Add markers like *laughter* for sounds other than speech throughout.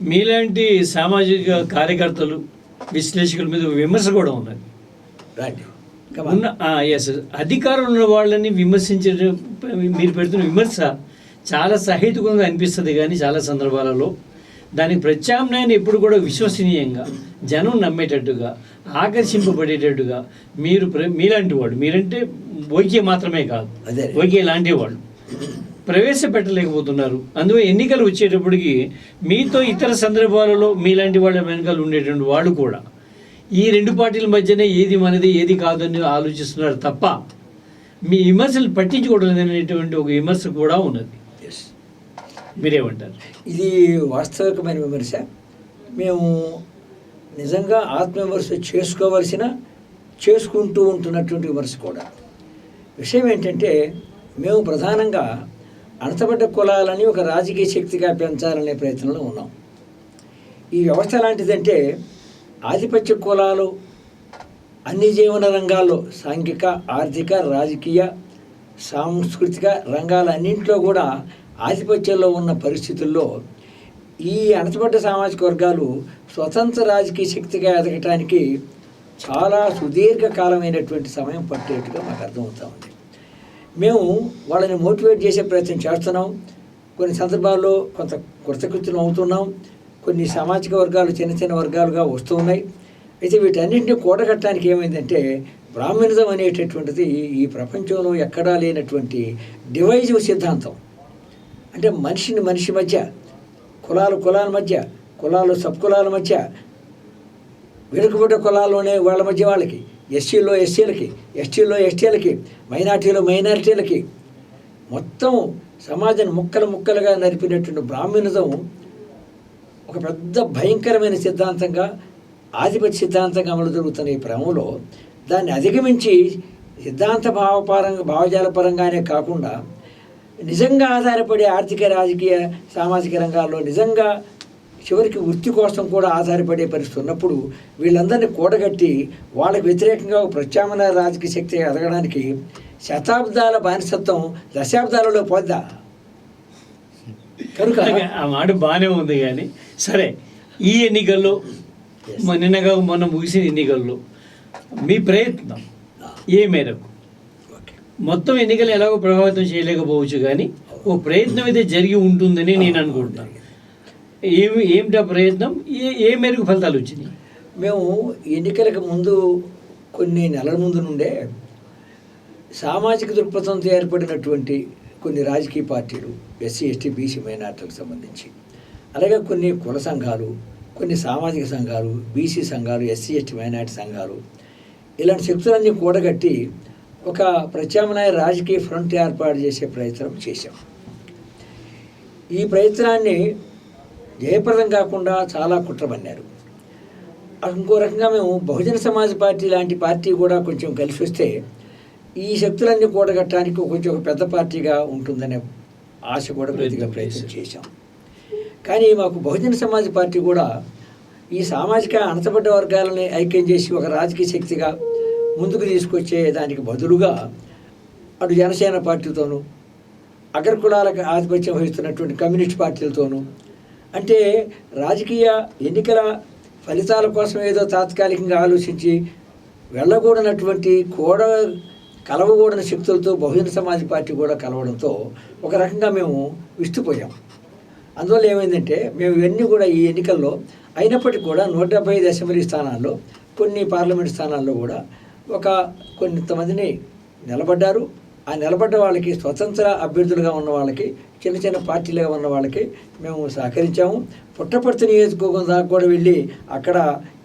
మీలాంటి సామాజిక కార్యకర్తలు విశ్లేషకుల మీద విమర్శ కూడా ఉన్నది ఉన్న ఎస్ అధికారం ఉన్న వాళ్ళని విమర్శించే మీరు పెడుతున్న విమర్శ చాలా సహేతుకంగా అనిపిస్తుంది కానీ చాలా సందర్భాలలో. దానికి ప్రత్యామ్నాయాన్ని ఎప్పుడు కూడా విశ్వసనీయంగా జనం నమ్మేటట్టుగా ఆకర్షింపబడేటట్టుగా మీరు మీలాంటి వాడు మీరంటే ఓకే మాత్రమే కాదు. అదే. ఓకే లాంటి వాళ్ళు. ప్రవేశపెట్టలేకపోతున్నారు. అందువల్ల ఎన్నికలు వచ్చేటప్పటికి మీతో ఇతర సందర్భాలలో మీలాంటి వాళ్ళ వెనకాల ఉండేటువంటి వాళ్ళు కూడా ఈ రెండు పార్టీల మధ్యనే ఏది మనది ఏది కాదని ఆలోచిస్తున్నారు తప్ప మీ విమర్శలు పట్టించుకోవడం అనేటువంటి ఒక విమర్శ కూడా ఉన్నది. మీరేమంటారు? ఇది వాస్తవికమైన విమర్శ. మేము నిజంగా ఆత్మవిమర్శ చేసుకోవలసిన చేసుకుంటూ ఉంటున్నటువంటి విమర్శ కూడా. విషయం ఏంటంటే మేము ప్రధానంగా అణచబడ్డ కులాలని ఒక రాజకీయ శక్తిగా పెంచాలనే ప్రయత్నంలో ఉన్నాం. ఈ వ్యవస్థ లాంటిదంటే ఆధిపత్య కులాలు అన్ని జీవన రంగాల్లో సాంఘిక ఆర్థిక రాజకీయ సాంస్కృతిక రంగాలన్నింటిలో కూడా ఆధిపత్యంలో ఉన్న పరిస్థితుల్లో ఈ అణచబడ్డ సామాజిక వర్గాలు స్వతంత్ర రాజకీయ శక్తిగా ఎదగటానికి చాలా సుదీర్ఘకాలమైనటువంటి సమయం పట్టేట్టుగా మాకు అర్థమవుతా ఉంది. మేము వాళ్ళని మోటివేట్ చేసే ప్రయత్నం చేస్తున్నాం. కొన్ని సందర్భాల్లో కొంత కృతకృత్యం అవుతున్నాం. కొన్ని సామాజిక వర్గాలు చిన్న చిన్న వర్గాలుగా వస్తూ ఉన్నాయి. అయితే వీటన్నింటినీ కూడగట్టడానికి ఏమైందంటే బ్రాహ్మణిజం అనేటటువంటిది ఈ ప్రపంచంలో ఎక్కడా లేనటువంటి డివైజివ్ సిద్ధాంతం. అంటే మనిషిని మనిషి మధ్య కులాలు కులాల మధ్య కులాలు సబ్ కులాల మధ్య వెనుకబడ్డ కులాల్లోనే వాళ్ళ మధ్య వాళ్ళకి. ఎస్సీలో ఎస్సీలకి ఎస్టీలో ఎస్టీలకి మైనార్టీలో మైనారిటీలకి మొత్తం సమాజాన్ని ముక్కలు ముక్కలుగా నడిపినటువంటి బ్రాహ్మణిజం ఒక పెద్ద భయంకరమైన సిద్ధాంతంగా ఆధిపత్య సిద్ధాంతంగా అమలు జరుగుతున్న ఈ క్రమంలో దాన్ని అధిగమించి సిద్ధాంత భావపరంగా భావజాల పరంగానే కాకుండా నిజంగా ఆధారపడే ఆర్థిక రాజకీయ సామాజిక రంగాల్లో నిజంగా చివరికి వృత్తి కోసం కూడా ఆధారపడే పరిస్థితి ఉన్నప్పుడు వీళ్ళందరినీ కూడగట్టి వాళ్ళకి వ్యతిరేకంగా ప్రత్యామ్నాయ రాజకీయ శక్తి ఎదగడానికి శతాబ్దాల బానిసత్వం దశాబ్దాలలో పొందా కనుక ఆ మాట బాగానే ఉంది కానీ సరే ఈ ఎన్నికల్లో నిన్నగా మొన్న ముగిసిన ఎన్నికల్లో మీ ప్రయత్నం ఏ మేరకు? మొత్తం ఎన్నికలు ఎలాగో ప్రభావితం చేయలేకపోవచ్చు కానీ ఓ ప్రయత్నం అయితే జరిగి ఉంటుందని నేను అనుకుంటున్నాను. ఏమి ఏమిటా ప్రయత్నం? ఏ ఏ మేరకు ఫలితాలు వచ్చినాయి మేము ఎన్నికలకు ముందు కొన్ని నెలల ముందు నుండే సామాజిక దృక్పథంతో ఏర్పడినటువంటి కొన్ని రాజకీయ పార్టీలు ఎస్సీ ఎస్టీ బీసీ మైనార్టీలకు సంబంధించి అలాగే కొన్ని కుల సంఘాలు కొన్ని సామాజిక సంఘాలు బీసీ సంఘాలు ఎస్సీ ఎస్టీ మైనార్టీ సంఘాలు ఇలాంటి శక్తులన్నీ కూడగట్టి ఒక ప్రత్యామ్నాయ రాజకీయ ఫ్రంట్ ఏర్పాటు చేసే ప్రయత్నం చేశాం. ఈ ప్రయత్నాన్ని జయప్రదం కాకుండా చాలా కుట్రబన్నారు ఇంకో రకంగా మేము బహుజన సమాజ్ పార్టీ లాంటి పార్టీ కూడా కొంచెం కలిసి వస్తే ఈ శక్తులన్నీ కూడగట్టడానికి కొంచెం ఒక పెద్ద పార్టీగా ఉంటుందనే ఆశ కూడా కొద్దిగా ప్రయత్నం చేశాం. కానీ మాకు బహుజన సమాజ్ పార్టీ కూడా ఈ సామాజిక అణచబడ్డ వర్గాలని ఐక్యం చేసి ఒక రాజకీయ శక్తిగా ముందుకు తీసుకొచ్చే దానికి బదులుగా అటు జనసేన పార్టీతోనూ అగ్రకులాలకు ఆధిపత్యం వహిస్తున్నటువంటి కమ్యూనిస్ట్ పార్టీలతోనూ అంటే రాజకీయ ఎన్నికల ఫలితాల కోసం ఏదో తాత్కాలికంగా ఆలోచించి వెళ్ళకూడనటువంటి కూడ కలవకూడని శక్తులతో బహుజన సమాజ్ పార్టీ కూడా కలవడంతో ఒక రకంగా మేము విస్తుపోయాం. అందువల్ల ఏమైందంటే మేము ఇవన్నీ కూడా ఈ ఎన్నికల్లో అయినప్పటికీ కూడా నూట డెబ్బై ఐదు అసెంబ్లీ స్థానాల్లో కొన్ని పార్లమెంట్ స్థానాల్లో కూడా ఒక కొంతమందిని నిలబడ్డారు. ఆ నిలబడ్డ వాళ్ళకి స్వతంత్ర అభ్యర్థులుగా ఉన్న వాళ్ళకి చిన్న చిన్న పార్టీలుగా ఉన్న వాళ్ళకి మేము సహకరించాము. పుట్టపర్తి నియోజకవర్గం దాకా కూడా వెళ్ళి అక్కడ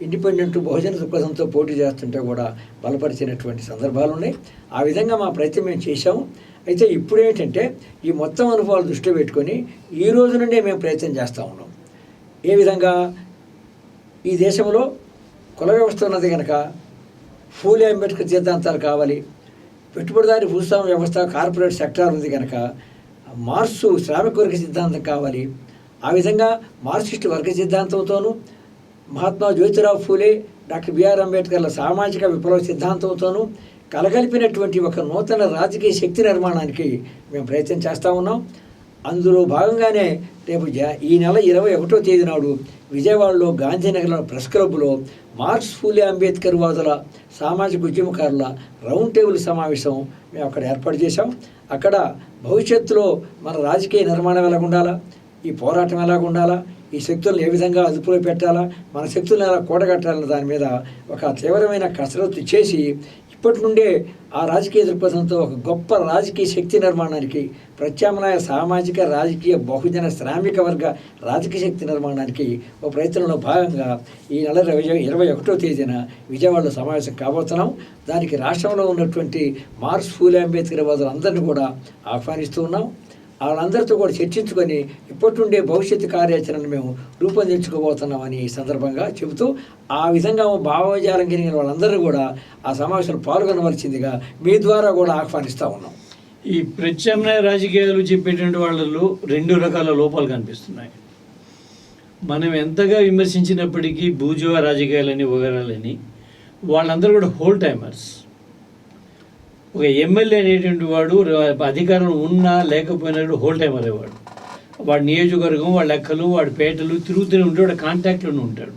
ఇండిపెండెంట్ బహుజన దృక్పథంతో పోటీ చేస్తుంటే కూడా బలపరిచినటువంటి సందర్భాలు ఉన్నాయి. ఆ విధంగా మా ప్రయత్నం మేము చేశాము. అయితే ఇప్పుడు ఏంటంటే ఈ మొత్తం అనుభవాలు దృష్టిలో పెట్టుకొని ఈ రోజు నుండే మేము ప్రయత్నం చేస్తూ ఉన్నాం. ఏ విధంగా? ఈ దేశంలో కుల వ్యవస్థ ఉన్నది కనుక ఫూలే అంబేద్కర్ సిద్ధాంతాలు కావాలి పెట్టుబడిదారి భూస్వామ్య వ్యవస్థ కార్పొరేట్ సెక్టార్ ఉంది కనుక మార్సు శ్రామిక వర్గ సిద్ధాంతం కావాలి. ఆ విధంగా మార్క్సిస్ట్ వర్గ సిద్ధాంతంతోనూ Mahatma Jyotirao Phule doctor B R అంబేద్కర్ల సామాజిక విప్లవ సిద్ధాంతంతోనూ కలగలిపినటువంటి ఒక నూతన రాజకీయ శక్తి నిర్మాణానికి మేము ప్రయత్నం చేస్తూ ఉన్నాం. అందులో భాగంగానే రేపు జ ఈ నెల ఇరవై ఒకటో తేదీ నాడు విజయవాడలో గాంధీనగర్లో ప్రెస్ క్లబ్లో మార్క్స్ ఫూలే అంబేద్కర్ వాదుల సామాజిక ఉద్యమకారుల రౌండ్ టేబుల్ సమావేశం మేము అక్కడ ఏర్పాటు చేశాం. అక్కడ భవిష్యత్తులో మన రాజకీయ నిర్మాణం ఎలా ఉండాలా? ఈ పోరాటం ఎలా ఉండాలా? ఈ శక్తులను ఏ విధంగా అదుపులో పెట్టాలా? మన శక్తులను ఎలా కూడగట్టాలన్న దాని మీద ఒక తీవ్రమైన కసరత్తు చేసి ఇప్పటి నుండే ఆ రాజకీయ దృక్పథంతో ఒక గొప్ప రాజకీయ శక్తి నిర్మాణానికి ప్రత్యామ్నాయ సామాజిక రాజకీయ బహుజన శ్రామిక వర్గ రాజకీయ శక్తి నిర్మాణానికి ఒక ప్రయత్నంలో భాగంగా ఈ నెల ఇరవై ఇరవై ఒకటో తేదీన విజయవాడలో సమావేశం కాబోతున్నాం. దానికి రాష్ట్రంలో ఉన్నటువంటి మార్క్స్ ఫూలే అంబేద్కర్ వాదులందరినీ కూడా ఆహ్వానిస్తూ ఉన్నాం. వాళ్ళందరితో కూడా చర్చించుకొని ఇప్పటి నుండే భవిష్యత్తు కార్యాచరణను మేము రూపొందించుకోబోతున్నామని ఈ సందర్భంగా చెబుతూ ఆ విధంగా భావోజాలం కలిగిన వాళ్ళందరూ కూడా ఆ సమావేశంలో పాల్గొనవలసిందిగా మీ ద్వారా కూడా ఆహ్వానిస్తూ ఉన్నాం. ఈ ప్రత్యామ్నాయ రాజకీయాలు చెప్పేటువంటి వాళ్ళలో రెండు రకాల లోపాలు కనిపిస్తున్నాయి. మనం ఎంతగా విమర్శించినప్పటికీ భూజువా రాజకీయాలని వగరాలని వాళ్ళందరూ కూడా హోల్ టైమర్స్. ఒక ఎమ్మెల్యే అనేటువంటి వాడు అధికారం ఉన్నా లేకపోయినా హోల్ టైమర్ వాడు వాడి నియోజకవర్గం వాడి లెక్కలు వాడి పేటలు తిరుగుతూనే ఉంటాడు వాడి కాంటాక్ట్లోనే ఉంటాడు.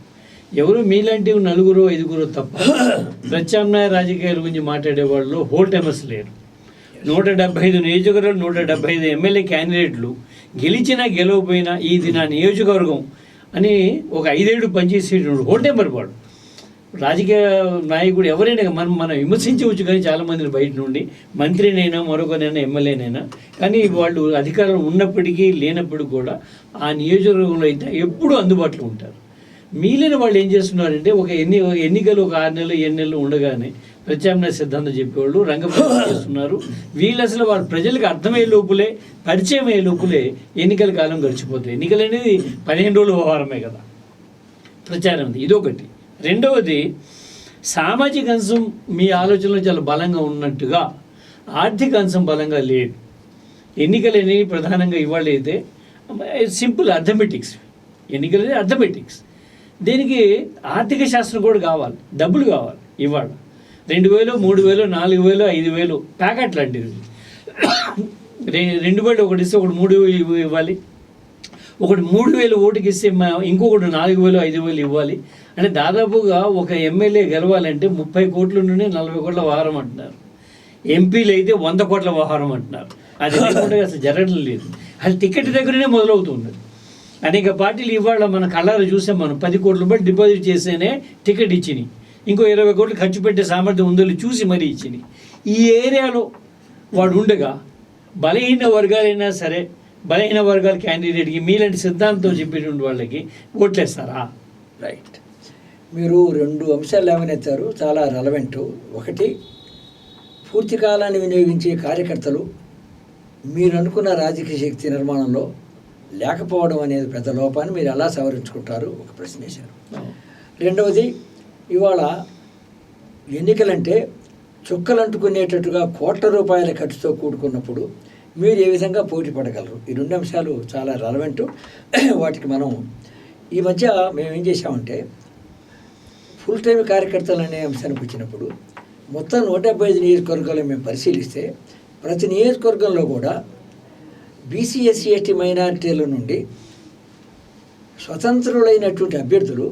ఎవరు మీలాంటి నలుగురు ఐదుగురు తప్ప *coughs* ప్రత్యామ్నాయ రాజకీయాల గురించి మాట్లాడే వాళ్ళు హోల్ టైమర్స్ లేరు. నూట డెబ్బై ఐదు నియోజకవర్గాలు నూట డెబ్బై ఐదు ఎమ్మెల్యే క్యాండిడేట్లు గెలిచినా గెలవపోయినా ఇది నా నియోజకవర్గం అని ఒక ఐదేళ్ళు పనిచేసేటువంటి హోల్ టైమర్ వాడు. రాజకీయ నాయకుడు ఎవరైనా మనం మనం విమర్శించవచ్చు కానీ చాలా మందిని బయట నుండి మంత్రినైనా మరొకనైనా ఎమ్మెల్యేనైనా. కానీ వాళ్ళు అధికారం ఉన్నప్పటికీ లేనప్పుడు కూడా ఆ నియోజకవర్గంలో అయితే ఎప్పుడూ అందుబాటులో ఉంటారు. మిగిలిన వాళ్ళు ఏం చేస్తున్నారంటే ఒక ఎన్ని ఎన్నికలు ఒక ఆరు నెలలు ఎన్ని నెలలు ఉండగానే ప్రత్యామ్నాయ సిద్ధాంతం చెప్పేవాళ్ళు రంగప్రవేశం చేస్తున్నారు. వీళ్ళు అసలు వారు ప్రజలకు అర్థమయ్యే లోపులే పరిచయం అయ్యే లోపులే ఎన్నికల కాలం గడిచిపోతాయి. ఎన్నికలు అనేది పదిహేను రోజుల వ్యవహారమే కదా. ప్రచారం ఇదొకటి. రెండవది సామాజిక అంశం మీ ఆలోచనలో చాలా బలంగా ఉన్నట్టుగా ఆర్థిక అంశం బలంగా లేదు. ఎన్నికలు అనేవి ప్రధానంగా ఇవాళ సింపుల్ అర్థమెటిక్స్ ఎన్నికలు అనేది అర్థమెటిక్స్ దీనికి ఆర్థిక శాస్త్రం కూడా కావాలి డబ్బులు కావాలి ఇవాళ. రెండు వేలు మూడు వేలు నాలుగు వేలు ఐదు వేలు ప్యాకెట్ లాంటివి రెండు వేలు ఒకటి ఇస్తే ఒకటి మూడు వేలు ఇవ్వాలి. ఒకటి మూడు వేలు ఓటుకి ఇస్తే ఇంకొకటి నాలుగు వేలు ఐదు వేలు ఇవ్వాలి. అంటే దాదాపుగా ఒక ఎమ్మెల్యే గెలవాలంటే ముప్పై కోట్ల నుండి నలభై కోట్ల వ్యవహారం అంటున్నారు. ఎంపీలు అయితే వంద కోట్ల వ్యవహారం అంటున్నారు. అది లేకుండా అసలు జరగడం లేదు. అది టికెట్ దగ్గరనే మొదలవుతుంది. అనేక పార్టీలు ఇవాళ మన కళ్ళారు చూసాం మనం పది కోట్ల రూపాయలు డిపాజిట్ చేస్తేనే టికెట్ ఇచ్చినాయి. ఇంకో ఇరవై కోట్లు ఖర్చు పెట్టే సామర్థ్యం ఉందో చూసి మరీ ఇచ్చినాయి. ఈ ఏరియాలో వాడు ఉండగా బలహీన వర్గాలైనా సరే బలహీన వర్గాల క్యాండిడేట్కి మీలాంటి సిద్ధాంతం చెప్పేటువంటి వాళ్ళకి ఓట్లేస్తారా? రైట్ మీరు రెండు అంశాలు లేవనెత్తారు చాలా రెలవెంట్ ఒకటి పూర్తి కాలాన్ని వినియోగించే కార్యకర్తలు మీరు అనుకున్న రాజకీయ శక్తి నిర్మాణంలో లేకపోవడం అనేది పెద్ద లోపాన్ని మీరు ఎలా సవరించుకుంటారు? ఒక ప్రశ్న వేశారు. రెండవది ఇవాళ ఎన్నికలంటే చుక్కలు అంటుకునేటట్టుగా కోట్ల రూపాయల ఖర్చుతో కూడుకున్నప్పుడు మీరు ఏ విధంగా పోటీ పడగలరు? ఈ రెండు అంశాలు చాలా రెలవెంట్ వాటికి మనం ఈ మధ్య మేము ఏం చేసామంటే ఫుల్ టైం కార్యకర్తలు అనే అంశానికి వచ్చినప్పుడు మొత్తం నూట డెబ్బై ఐదు నియోజకవర్గాలు మేము పరిశీలిస్తే ప్రతి నియోజకవర్గంలో కూడా బీసీ ఎస్సీ ఎస్టీ మైనారిటీల నుండి స్వతంత్రులైనటువంటి అభ్యర్థులు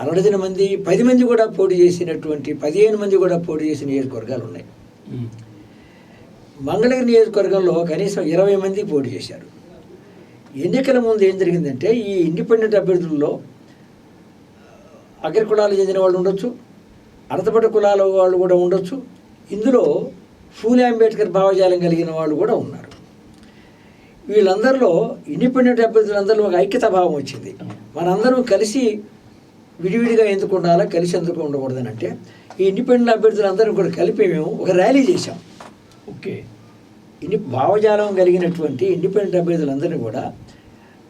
అరవై మంది పది మంది కూడా పోటీ చేసినటువంటి పదిహేను మంది కూడా పోటీ చేసిన నియోజకవర్గాలు ఉన్నాయి. మంగళగిరి నియోజకవర్గంలో కనీసం ఇరవై మంది పోటీ చేశారు. ఎన్నికల ముందు ఏం జరిగిందంటే ఈ ఇండిపెండెంట్ అభ్యర్థుల్లో అగ్రకులాలు చెందిన వాళ్ళు ఉండొచ్చు అడతపడ కులాల వాళ్ళు కూడా ఉండొచ్చు ఇందులో ఫూలే అంబేద్కర్ భావజాలం కలిగిన వాళ్ళు కూడా ఉన్నారు. వీళ్ళందరిలో ఇండిపెండెంట్ అభ్యర్థులందరిలో ఒక ఐక్యత భావం వచ్చింది. మనందరం కలిసి విడివిడిగా ఎందుకు ఉండాలా కలిసి ఎందుకు ఉండకూడదని అంటే ఈ ఇండిపెండెంట్ అభ్యర్థులందరం కూడా కలిపి మేము ఒక ర్యాలీ చేశాం. ఓకే. ఇన్ని భావజాలం కలిగినటువంటి ఇండిపెండెంట్ అభ్యర్థులందరినీ కూడా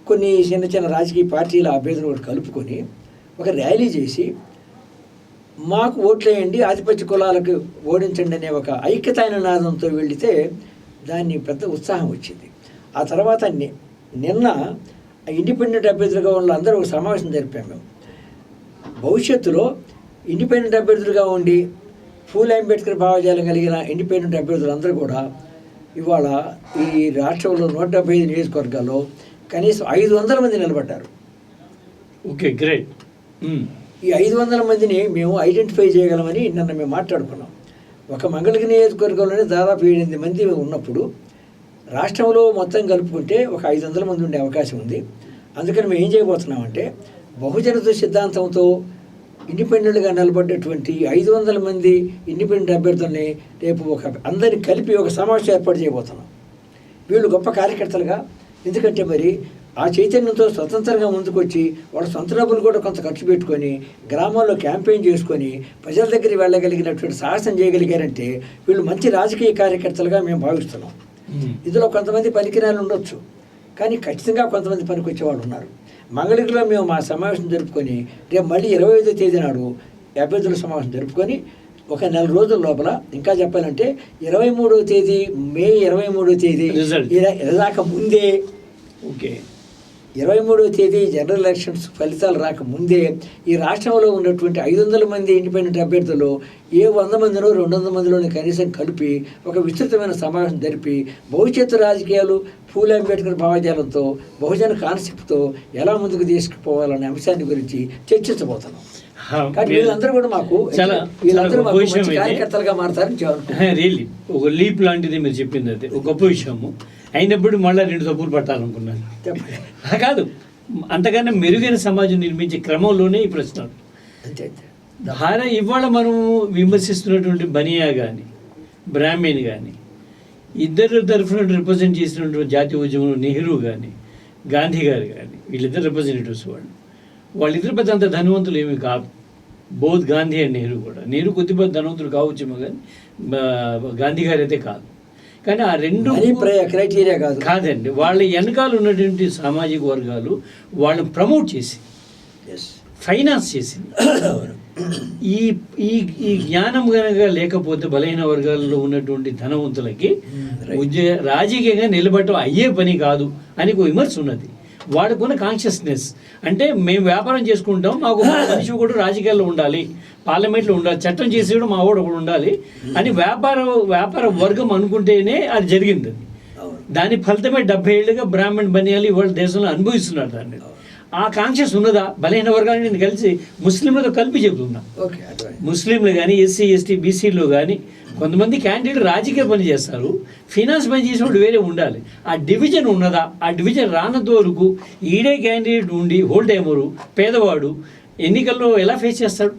కొన్ని చిన్న చిన్న రాజకీయ పార్టీల అభ్యర్థులు కూడా కలుపుకొని ఒక ర్యాలీ చేసి మాకు ఓట్లేయండి ఆధిపత్య కులాలకు ఓడించండి అనే ఒక ఐక్యతైన నాదంతో వెళితే దాన్ని పెద్ద ఉత్సాహం వచ్చింది. ఆ తర్వాత నిన్న ఇండిపెండెంట్ అభ్యర్థులుగా ఉన్న అందరూ ఒక సమావేశం జరిపాము మేము. భవిష్యత్తులో ఇండిపెండెంట్ అభ్యర్థులుగా ఉండి ఫూల్ అంబేద్కర్ భావజాలం కలిగిన ఇండిపెండెంట్ అభ్యర్థులందరూ కూడా ఇవాళ ఈ రాష్ట్రంలో నూట డెబ్బై ఐదు నియోజకవర్గాల్లో కనీసం ఐదు వందల మంది నిలబడ్డారు. Okay great. ఈ ఐదు వందల మందిని మేము ఐడెంటిఫై చేయగలమని నిన్న మేము మాట్లాడుకున్నాం. ఒక మంగళగిరి నియోజకవర్గంలోనే దాదాపు ఏడెనిమిది మంది ఉన్నప్పుడు రాష్ట్రంలో మొత్తం కలుపుకుంటే ఒక ఐదు వందల మంది ఉండే అవకాశం ఉంది. అందుకని మేము ఏం చేయబోతున్నామంటే బహుజనత సిద్ధాంతంతో ఇండిపెండెంట్గా నిలబడ్డటువంటి ఐదు వందల మంది ఇండిపెండెంట్ అభ్యర్థుల్ని రేపు ఒక అందరిని కలిపి ఒక సమావేశం ఏర్పాటు చేయబోతున్నాం. వీళ్ళు గొప్ప కార్యకర్తలుగా ఎందుకంటే మరి ఆ చైతన్యంతో స్వతంత్రంగా ముందుకొచ్చి వాళ్ళ సొంత డబ్బులు కూడా కొంత ఖర్చు పెట్టుకొని గ్రామాల్లో క్యాంపెయిన్ చేసుకొని ప్రజల దగ్గరికి వెళ్ళగలిగినటువంటి సాహసం చేయగలిగారంటే వీళ్ళు మంచి రాజకీయ కార్యకర్తలుగా మేము భావిస్తున్నాం. ఇందులో కొంతమంది పనికిరాలు ఉండొచ్చు. కానీ ఖచ్చితంగా కొంతమంది పనికొచ్చే వాళ్ళు ఉన్నారు. మంగళగిరిలో మేము మా సమావేశం జరుపుకొని రేపు మళ్ళీ ఇరవై ఐదో తేదీ నాడు అభ్యర్థుల సమావేశం జరుపుకొని ఒక నెల రోజుల లోపల ఇంకా చెప్పాలంటే ఇరవై మూడవ తేదీ మే ఇరవై మూడవ తేదీ ఇరదాక ముందే ఓకే ఇరవై మూడవ తేదీ జనరల్ ఎలక్షన్స్ ఫలితాలు రాక ముందే ఈ రాష్ట్రంలో ఉన్నటువంటి ఐదు వందల మంది ఇండిపెండెంట్ అభ్యర్థులు ఏ వంద మందిలో రెండు వందల మందిలోని కనీసం కలిపి ఒక విస్తృతమైన సమావేశం జరిపి భవిష్యత్తు రాజకీయాలు పూలే అంబేద్కర్ భావజాలంతో బహుజన కాన్సెప్ట్తో ఎలా ముందుకు తీసుకుపోవాలనే అంశాన్ని గురించి చర్చించబోతున్నాం. కానీ వీళ్ళందరూ కూడా మాకు చాలా వీళ్ళందరూ. కార్యకర్తలుగా మారతారని రియల్లీ ఒక లీప్ లాంటిది మీరు చెప్పింది అది ఒక గొప్ప విషయము. అయినప్పుడు మళ్ళీ రెండు తప్పులు పట్టాలనుకున్నాను. కాదు అంతకన్నా మెరుగైన సమాజం నిర్మించే క్రమంలోనే ఈ ప్రశ్న. భార ఇవాళ మనం విమర్శిస్తున్నటువంటి బనియా కానీ బ్రాహ్మణ్ కానీ ఇద్దరు తరఫున రిప్రజెంట్ చేసినటువంటి జాతీయ ఉద్యమంలో నెహ్రూ కానీ గాంధీ గారు కానీ వీళ్ళిద్దరు రిప్రజెంటేటివ్స్ వాళ్ళు. వాళ్ళిద్దరు పెద్ద అంత ధనవంతులు ఏమీ కాదు. బోధ్ గాంధీ అండ్ నెహ్రూ కూడా. నెహ్రూ కొద్దిగా ధనవంతులు కావచ్చేమో కానీ గాంధీ గారు అయితే కాదు. కానీ ఆ రెండు క్రైటీరియా కాదు. కాదండి వాళ్ళ వెనకాల ఉన్నటువంటి సామాజిక వర్గాలు వాళ్ళని ప్రమోట్ చేసి ఫైనాన్స్ చేసింది *coughs* ఈ ఈ ఈ జ్ఞానం కనుక లేకపోతే బలహీన వర్గాల్లో ఉన్నటువంటి ధనవంతులకి Hmm, right. ఉద్య రాజకీయంగా నిలబడటం అయ్యే పని కాదు అని ఒక విమర్శ ఉన్నది. వాడుకున్న కాన్షియస్నెస్ అంటే మేము వ్యాపారం చేసుకుంటాం మాకు మనిషి కూడా రాజకీయాల్లో ఉండాలి పార్లమెంట్లో ఉండాలి చట్టం చేసేవాడు మా వాడు ఒకడు ఉండాలి అని వ్యాపార వ్యాపార వర్గం అనుకుంటేనే అది జరిగింది. దాని ఫలితమే డెబ్బై ఏళ్ళుగా బ్రాహ్మణ్ బనియాలు ఇవాళ దేశంలో అనుభవిస్తున్నారు దాన్ని. ఆ కాన్షియస్ ఉన్నదా? బలహీన వర్గాన్ని నేను కలిసి ముస్లింలతో కలిపి చెబుతున్నా. ముస్లింలు కానీ ఎస్సీ ఎస్టీ బీసీలో కానీ కొంతమంది క్యాండిడేట్ రాజకీయ పని చేస్తారు ఫినాన్స్ పని చేసినప్పుడు వేరే ఉండాలి. ఆ డివిజన్ ఉన్నదా? ఆ డివిజన్ రానంత వరకు ఈడే క్యాండిడేట్ ఉండి హోల్ టైమరు పేదవాడు ఎన్నికల్లో ఎలా ఫేస్ చేస్తాడు?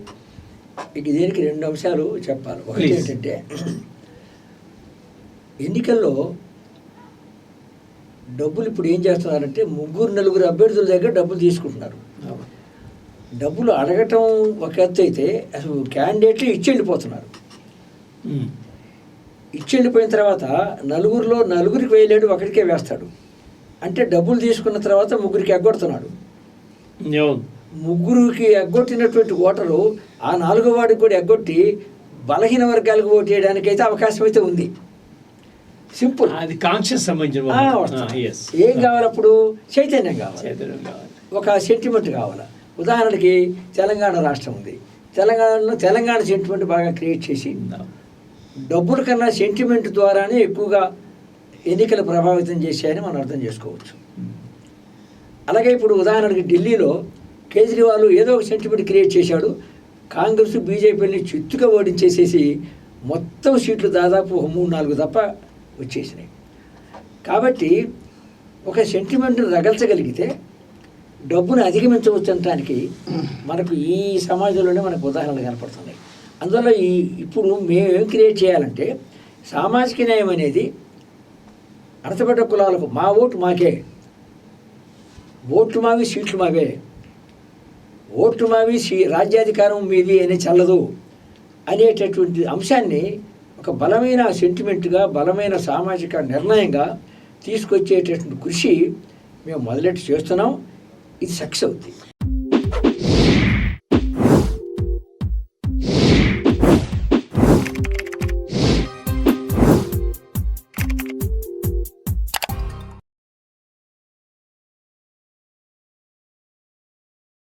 ఇక దీనికి రెండు అంశాలు చెప్పాలి ఒకటి. ఏంటంటే ఎన్నికల్లో డబ్బులు ఇప్పుడు ఏం చేస్తున్నారంటే ముగ్గురు నలుగురు అభ్యర్థుల దగ్గర డబ్బులు తీసుకుంటున్నారు డబ్బులు అడగటం ఒక ఎత్తు అయితే అసలు క్యాండిడేట్లు ఇచ్చి వెళ్ళిపోతున్నారు ఉమ్. ఇచ్చి వెళ్ళిపోయిన తర్వాత నలుగురిలో నలుగురికి వేయలేడు ఒకరికే వేస్తాడు అంటే డబ్బులు తీసుకున్న తర్వాత ముగ్గురికి ఎగ్గొడుతున్నాడు. ముగ్గురికి ఎగ్గొట్టినటువంటి ఓటరు ఆ నాలుగో వాడికి కూడా ఎగ్గొట్టి బలహీన వర్గాలకు ఓటు వేయడానికి అయితే అవకాశం అయితే ఉంది. సింపుల్. అది కాన్షియస్ సంబంధించిన. ఏం కావాలి అప్పుడు చైతన్యం కావాలి. చైతన్యం కావాలి. ఒక సెంటిమెంట్ కావాలి. ఉదాహరణకి తెలంగాణ రాష్ట్రం ఉంది. తెలంగాణలో తెలంగాణ సెంటిమెంట్ బాగా క్రియేట్ చేసి డబ్బుల కన్నా సెంటిమెంట్ ద్వారానే ఎక్కువగా ఎన్నికలు ప్రభావితం చేశాయని మనం అర్థం చేసుకోవచ్చు. అలాగే ఇప్పుడు ఉదాహరణకి ఢిల్లీలో కేజ్రీవాల్ ఏదో ఒక సెంటిమెంట్ క్రియేట్ చేశాడు. కాంగ్రెస్ బీజేపీని చిత్తుగా ఓడించేసేసి మొత్తం సీట్లు దాదాపు మూడు నాలుగు తప్ప వచ్చేసినాయి. కాబట్టి ఒక సెంటిమెంట్ని రగల్చగలిగితే డబ్బును అధిగమించవచ్చు అనటానికి మనకు ఈ సమాజంలోనే మనకు ఉదాహరణలు కనపడుతున్నాయి. అందువల్ల ఈ ఇప్పుడు మేమేం క్రియేట్ చేయాలంటే సామాజిక న్యాయం అనేది అడతబడ్డ కులాలకు మా ఓటు మాకే. ఓట్లు మావి సీట్లు మావే. ఓట్లు మావి రాజ్యాధికారం మీది అని చల్లదు అనేటటువంటి అంశాన్ని ఒక బలమైన సెంటిమెంట్గా బలమైన సామాజిక నిర్ణయంగా తీసుకొచ్చేటటువంటి కృషి మేము మొదలెట్టి చేస్తున్నాం. ఇది సక్సెస్ అవుతుంది